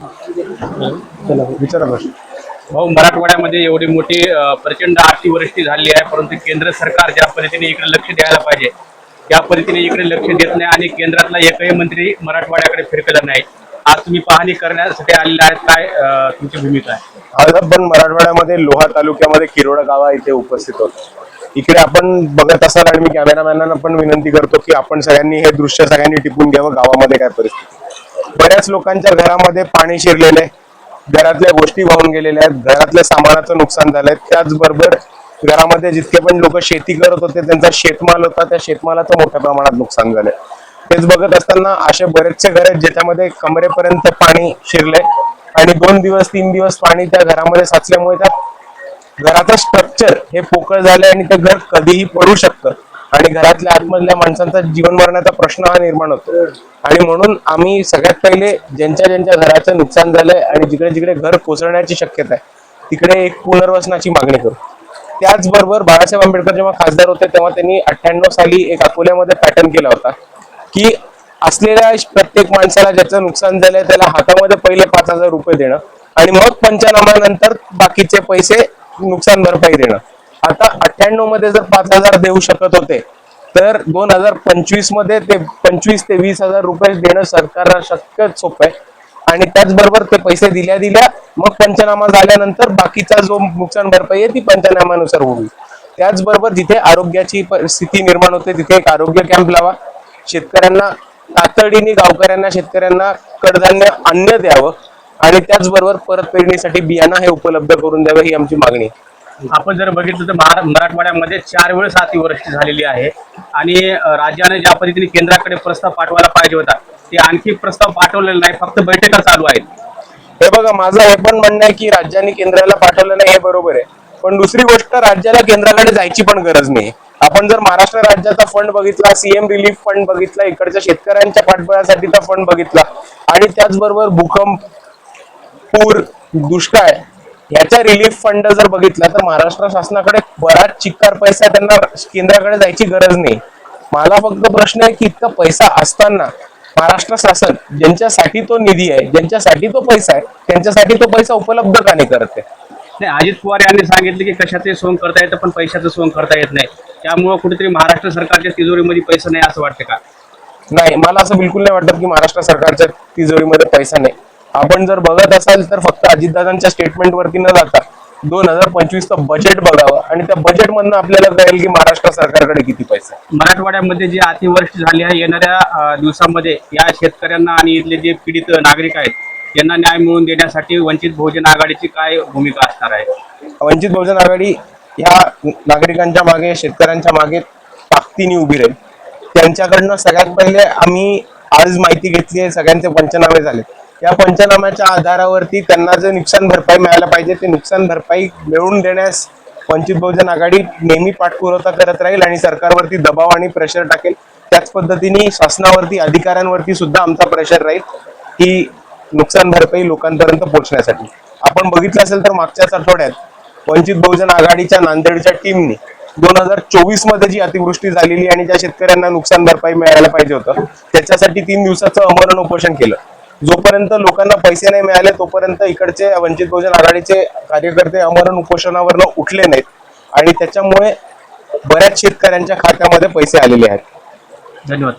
चला विचारा भाऊ मराठवाड्यामध्ये एवढी मोठी प्रचंड अतिवृष्टी झाली आहे परंतु केंद्र सरकार ज्या पद्धतीने इकडे लक्ष द्यायला पाहिजे त्या पद्धतीने इकडे लक्ष देत नाही आणि केंद्रातला एकही मंत्री मराठवाड्याकडे फिरकला नाही. आज तुम्ही पाहणी करण्यासाठी आलेला आहेत काय तुमची भूमिका आहे? आज आपण मराठवाड्यामध्ये लोहा तालुक्यामध्ये किरोडा गावा इथे उपस्थित होतो. इकडे आपण बघत असाल आणि मी कॅमेरामॅनांना पण विनंती करतो की आपण सगळ्यांनी हे दृश्य सगळ्यांनी टिपून घ्यावं गावामध्ये काय परिस्थिती. बऱ्याच लोकांच्या घरामध्ये पाणी शिरलेलं आहे. घरातल्या गोष्टी वाहून गेलेल्या आहेत. घरातल्या सामानाचं नुकसान झालंय. त्याचबरोबर घरामध्ये जितके पण लोक शेती करत होते त्यांचा शेतमाल होता त्या शेतमालाचं मोठ्या प्रमाणात नुकसान झालंय. तेच बघत असताना असे बरेचसे घर आहेत ज्याच्यामध्ये कमरेपर्यंत पाणी शिरले आणि दोन दिवस तीन दिवस पाणी त्या घरामध्ये साचल्यामुळे त्या घराचं स्ट्रक्चर हे पोकळ झालंय आणि ते घर कधीही पडू शकतं. आणि घरातल्या आतमधल्या माणसांचा जीवन मरणाचा प्रश्न हा निर्माण होतो. आणि म्हणून आम्ही सगळ्यात पहिले ज्यांच्या ज्यांच्या घराचं नुकसान झालंय आणि जिकडे जिकडे घर कोसळण्याची शक्यता आहे तिकडे एक पुनर्वसनाची मागणी करू. त्याचबरोबर बाळासाहेब आंबेडकर जेव्हा खासदार होते तेव्हा त्यांनी अठ्ठ्याण्णव साली एक अकोल्यामध्ये पॅटर्न केला होता की असलेल्या प्रत्येक माणसाला ज्याचं नुकसान झालंय त्याला हातामध्ये पहिले पाच हजार रुपये देणं आणि मग पंचनामानंतर बाकीचे पैसे नुकसान भरपाई देणं. आता अठ्ठ्याण्णवमध्ये जर पाच हजार देऊ शकत होते तर दोन हजार पंचवीसमध्ये ते पंचवीस ते वीस हजार रुपये देणं सरकारला शक्य सोपं आहे. आणि त्याचबरोबर ते पैसे दिल्या दिल्या मग पंचनामा झाल्यानंतर बाकीचा जो नुकसान भरपाई आहे ती पंचनाम्यानुसार होईल. त्याचबरोबर जिथे आरोग्याची स्थिती निर्माण होते तिथे एक आरोग्य कॅम्प लावा. शेतकऱ्यांना तातडीने गावकऱ्यांना शेतकऱ्यांना कडधान्य अन्न द्यावं. आणि त्याचबरोबर परत पेरणीसाठी बियाणं हे उपलब्ध करून द्यावं ही आमची मागणी आहे. आपण जर बघितलं तर महारा मराठवाड्यामध्ये चार वेळेस अतिवृष्टी झालेली आहे. आणि राज्याने ज्या पद्धतीने केंद्राकडे प्रस्ताव पाठवायला पाहिजे होता ते आणखी प्रस्ताव पाठवलेला नाही फक्त बैठका चालू आहेत. हे बघा माझं हे पण म्हणणं आहे की राज्याने केंद्राला पाठवलं नाही हे बरोबर आहे. पण दुसरी गोष्ट राज्याला केंद्राकडे जायची पण गरज नाही. आपण जर महाराष्ट्र राज्याचा फंड बघितला सीएम रिलीफ फंड बघितला इकडच्या शेतकऱ्यांच्या पाठबळासाठीचा फंड बघितला. आणि त्याचबरोबर भूकंप पूर दुष्काळ याचा रिलीफ फंड जर बघितला तर महाराष्ट्र शासनाकडे बराच चिक्कार पैसा त्यांना केंद्राकडे जायची गरज नाही. मला फक्त प्रश्न आहे की इतका पैसा असताना महाराष्ट्र शासन ज्यांच्यासाठी तो निधी आहे ज्यांच्यासाठी तो पैसा आहे त्यांच्यासाठी तो पैसा उपलब्ध का नाही करत आहे? नाही अजित पवार यांनी सांगितले की कशाचे सोंग करता येतं पण पैशाचं सोंग करता येत नाही. त्यामुळं कुठेतरी महाराष्ट्र सरकारच्या तिजोरीमध्ये पैसा नाही असं वाटतं का? नाही मला असं बिलकुल नाही वाटत की महाराष्ट्र सरकारच्या तिजोरीमध्ये पैसा नाही. आपण जर बघत असाल तर फक्त अजितदादांच्या स्टेटमेंट वरती न जाता दोन हजार पंचवीसचं बजेट बघावं. आणि त्या बजेट मधनं आपल्याला कळेल की महाराष्ट्र सरकारकडे किती पैसा मराठवाड्यामध्ये जी अतिवृष्टी झाली आहे येणाऱ्या दिवसामध्ये या शेतकऱ्यांना आणि इथले जे पीडित नागरिक आहेत यांना न्याय मिळवून देण्यासाठी वंचित बहुजन आघाडीची काय भूमिका असणार आहे? वंचित बहुजन आघाडी ह्या नागरिकांच्या मागे शेतकऱ्यांच्या मागे ताकदीने उभी राहील. त्यांच्याकडनं सगळ्यात पहिले आम्ही आज माहिती घेतली आहे सगळ्यांचे पंचनामे झाले या पंचनाम्याच्या आधारावरती त्यांना जे नुकसान भरपाई मिळायला पाहिजे ते नुकसान भरपाई मिळवून देण्यास वंचित बहुजन आघाडी नेहमी पाठपुरवठा करत राहील आणि सरकारवरती दबाव आणि प्रेशर टाकेल. त्याच पद्धतीने शासनावरती अधिकाऱ्यांवरती सुद्धा आमचा प्रेशर राहील की नुकसान भरपाई लोकांपर्यंत पोहोचण्यासाठी. आपण बघितलं असेल तर मागच्याच आठवड्यात वंचित बहुजन आघाडीच्या नांदेडच्या टीमने दोन हजार चोवीसमध्ये जी अतिवृष्टी झालेली आणि ज्या शेतकऱ्यांना नुकसान भरपाई मिळायला पाहिजे होतं त्याच्यासाठी तीन दिवसाचं अमरण उपोषण केलं. जोपर्यंत लोकांना पैसे नाही मिळाले तोपर्यंत इकडचे वंचित बहुजन आघाडीचे कार्यकर्ते अमरण उपोषणावरनं उठले नाहीत. आणि त्याच्यामुळे बऱ्याच शेतकऱ्यांच्या खात्यामध्ये पैसे आलेले आहेत. धन्यवाद.